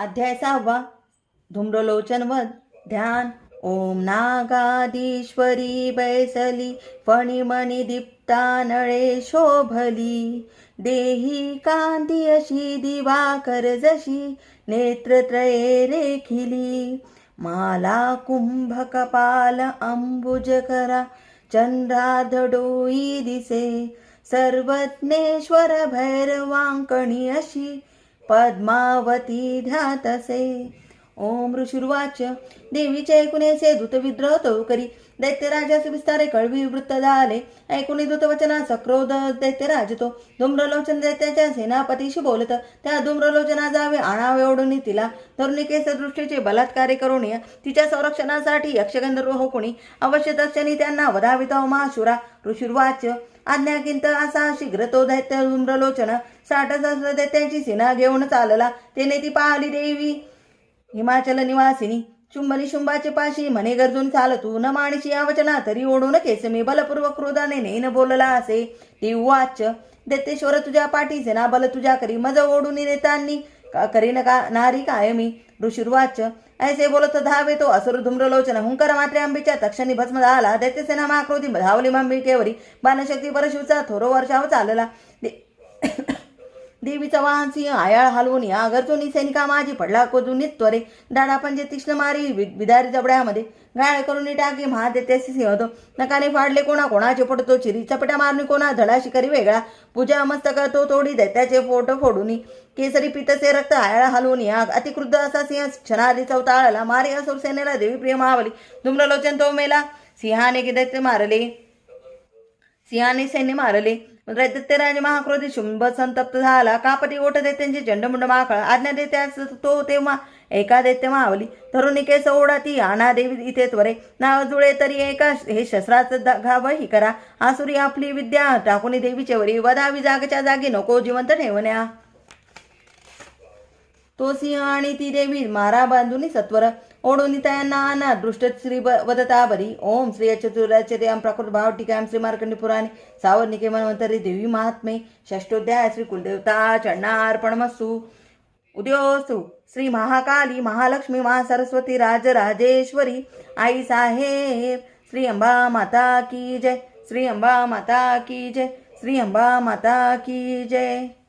अध्याय सहावा धूम्रलोचनवध ध्यान. ओम नागाधीश्वरी बैसली फणिमणि दीप्ता नळे शोभली. देही कांती अशी दिवाकर जशी नेत्रत्रये रेखिली. माला कुंभ कपाल अंबुज करा डोई दिसे. सर्वज्ञेश्वर भैरवांकणी अशी पद्मावती ध्यातसे। ओम ऋषुर्वाच. देवीचे ऐकुनेचे दूतविद्रोह तो करी. दैत्यराजास विस्तारे कळवी वृत्त झाले. ऐकुनी दूतवचनाचा क्रोध दैत्यराज तो धूम्रलोचन दैत्याच्या सेनापतीशी बोलत त्या धूम्रलोचना जावे आणावे ओढून तिला. धोरणिकेस दृष्टीचे बलात्कारे करून तिच्या संरक्षणासाठी यक्षगंधर्व हो कोणी अवश्य तक्षणी त्यांना वधाविता महाशुरा ऋषुर्वाच. आज्ञाकिंत असा शीघ्र तो दैत्य धूम्रलोचन. साठ सहस्र दैत्यांची सेना घेऊन चालला. तेने ती पाहिली देवी. हिमाचल निवासिनी शुंभनी शुंभाचे पाशी म्हणे गरजून चालतू. न माणशी आवचना तरी ओढून केस मी बलपूर्वक क्रोधाने नेन बोलला असे. ती वाच देतेश्वर तुझ्या पाठीचे ना बल तुझ्या करी. मज ओढून नेतांनी का करीन का नारी काय मी? ऋषुर्वाच ऐसे बोलत धावे तो असुर धुम्रलोचन. हुंकर मात्रे आंबीच्या तक्षणी भस्म झाला. दैत्यसेना माक्रोधी धावली मांबिकेवरी बाणशक्ती परशुचा थोरो वर्षाव चालला. देवीचा वाहन सिंह आयाळ हलवून या गरजोनी सैनिका माझी पडला कोजून त्वरे दाडा पंजे तीक्ष्ण मारी वि- जबड्यामध्ये. गाळ करून टाकी महादेत्याशी सिंह होतो. नकाने फाडले कोणा कोणाचे पडतो चिरी. चपट्या मारणी कोणा धडा शिकारी वेगळा. पूजा मस्तक तो तोडी दैत्याचे फोटो फोडून. केसरी पितसे रक्त आयाळ हलवून या. अतिक्रुद्ध असा सिंह क्षणाली चौताळला मारे. असुर सेनेला देवी प्रिय महावली धुम्रलोचन तो मेला. सिंहाने की दैत्य मारले. सिंहाने सैन्य मारले. दैत्यराज महाक्रोधी शुंभ संतप्त झाला. कापटी ओठ दैत्यांचे झंडमुंड माकळ आज्ञा देत्यास तो तेव्हा एका दैत्य मावली. तरुणिकेस ओढा ती आणा देवी इथे त्वरे. नाव जुळे तरी एका हे शस्त्राचं दा- घाव ही करा. आसुरी आपली विद्या टाकून देवीचे वरी वदावी जागच्या जागी नको जिवंत ठेवण्या. तो सिंह आणि ती देवी मारा बांधून सत्वर. ओढून त्यांना आणा श्री वदता बरी ओम श्री चतुराचे ते प्रकृत भाव टीकाम श्री मार्कंडी पुराणे सावर्णिके मनवंतरी देवी महात्मे षष्टोध्याय श्री कुलदेवता चरणार्पणमस्तु. उद्योस्तु श्री महाकाली महालक्ष्मी महासरस्वती राजराजेश्वरी आई साहेब श्री अंबा माता की जय श्री अंबा माता की जय श्री अंबा माता की जय.